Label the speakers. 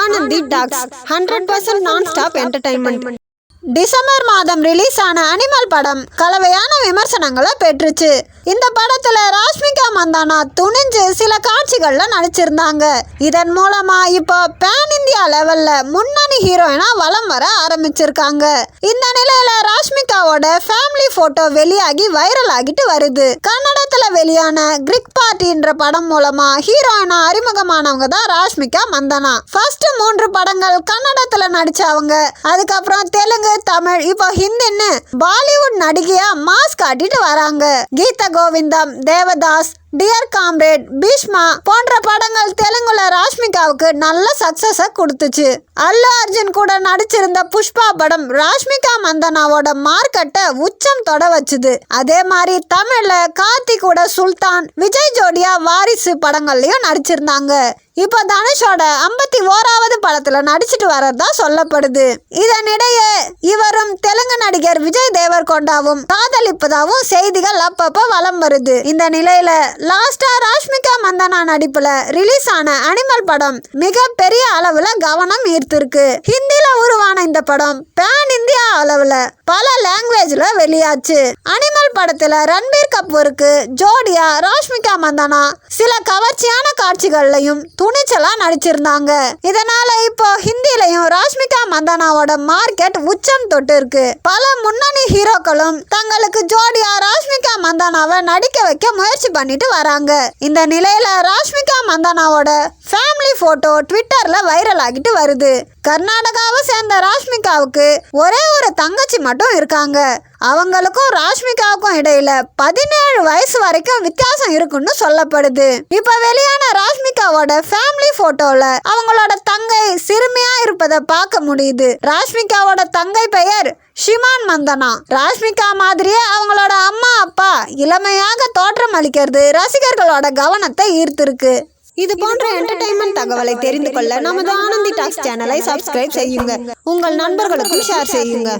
Speaker 1: Anandhi talks hundred percent non stop entertainment December மாதம் release ஆன animal படம் கலவையான விமர்சனங்களை பெற்றுச்சு. இந்த படத்துல ராஷ்மிகா மந்தானா துணிஞ்சு சில காட்சிகள்ல நடிச்சிருந்தாங்க. இதன் மூலமா இப்போ பேன் இந்தியா லெவல்ல முன்னணி ஹீரோயினா வலம் வர ஆரம்பிச்சிருக்காங்க. இந்த நிலையில ராஷ்மிகாவோட ஃபேமிலி போட்டோ வெளியாகி வைரல் ஆகிட்டு வருது. கன்னடத்துல வெளியான கிரிக் பார்ட்டின்ற படம் மூலமா ஹீரோயினா அறிமுகமானவங்க தான் ராஷ்மிகா மந்தனா. ஃபர்ஸ்ட் மூன்று படங்கள் கன்னடத்துல நடிச்சவங்க அதுக்கப்புறம் தெலுங்கு தமிழ் இப்போ ஹிந்தின்னு பாலிவுட் நடிகையா மாஸ் காட்டிட்டு வராங்க. கீத கோவிந்தம் தேவதாஸ் டியர் காம்ரேட் பீஷ்மா போன்ற படங்கள் தெலுங்குல ராஷ்மிகாவுக்கு நல்ல சக்சஸ கொடுத்துச்சு. அல்லு அர்ஜுன் கூட நடிச்சிருந்த புஷ்பா படம் ராஷ்மிகா மந்தனாவோட மார்க்கெட்டை உச்சம் தொட வச்சுது. அதே மாதிரி தமிழ்ல கார்த்திகோட சுல்தான் விஜய் ஜோடியா வாரிசு படங்கள்லயும் நடிச்சிருந்தாங்க. இப்போ தனுஷோட ஐம்பத்தி ஓராவது படத்தில் நடிச்சிட்டு வர்றதா சொல்லப்படுது. இதனிடையே இவரும் தெலுங்கு நடிகர் விஜய் தேவர்கொண்டாவும் காதலிப்பதாகவும் செய்திகள் அப்பப்போ வலம் வருது. இந்த நிலையில லாஸ்டா ராஷ்மிகா மந்தனா நடிப்புல ரிலீஸ் ஆன அனிமல் படம் மிக பெரிய அளவுல கவனம் ஈர்த்திருக்கு. ஹிந்தில உருவான இந்த படம் பேன் அளவுல பல லாங்குவேஜ்ல வெளியாச்சு. அனிமல் படத்துல ரன்பீர் கபூருக்கு ஜோடியா ராஷ்மிகா மந்தனா சில கவர்ச்சியான காட்சிகள்லையும் துணிச்சலா நடிச்சிருந்தாங்க. இதனால இப்போ ஹிந்திலையும் மந்தனாவோட மார்க்கெட் உச்சம் தொட்டு இருக்கு பல முன்னணி ஹீரோக்களும் தங்களுக்கு ஜோடியா ராஷ்மிகா மந்தனாவை நடிக்க வைக்க முயற்சி பண்ணிட்டு வராங்க. இந்த நிலையில ராஷ்மிகா மந்தனாவோட ஃபேமிலி போட்டோ ட்விட்டர்ல வைரல் ஆகிட்டு வருது. கர்நாடகாவை சேர்ந்த ராஷ்மிகாவுக்கு ஒரே ஒரு தங்கச்சி மட்டும் இருக்காங்க. அவங்களுக்கும் ராஷ்மிகாவுக்கும் இடையில பதினேழு வயசு வரைக்கும் வித்தியாசம் இருக்குன்னு சொல்லப்படுது. இப்ப வெளியான ராஷ்மிகாவோட ஃபேமிலி போட்டோல அவங்களோட தங்கை சிறுமியா இருப்பதை பார்க்க முடியுது. ராஷ்மிகாவோட தங்கை பெயர் ஷிமான் மந்தனா. ராஷ்மிகா மாதிரியே அவங்களோட அம்மா அப்பா இளமையாக தோற்றம் அளிக்கிறது ரசிகர்களோட கவனத்தை ஈர்த்திருக்கு. இது போன்ற என்டர்டைன்மெண்ட் தகவலை தெரிந்து கொள்ள நமது ஆனந்தி டாக்ஸ் சேனலை சப்ஸ்கிரைப் செய்யுங்க. உங்கள் நண்பர்களுக்கும் ஷேர் செய்யுங்க.